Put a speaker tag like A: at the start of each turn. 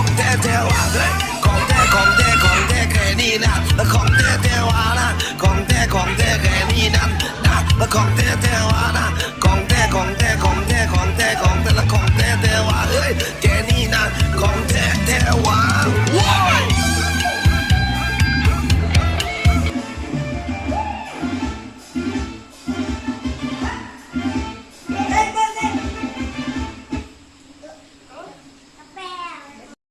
A: ของแท้แท้ว่าเฮ้ยของแท้ของแท้ของแท้แค่นี้นะแล้วของแท้แท้ว่านะของแท้ของแท้แค่นี้นะนะแล้วของแท้แท้ว่านะของแท้ของแท้ของแท้ของแท้ของแท่และของแท้แท้ว่าเฮ้ยแค่นี้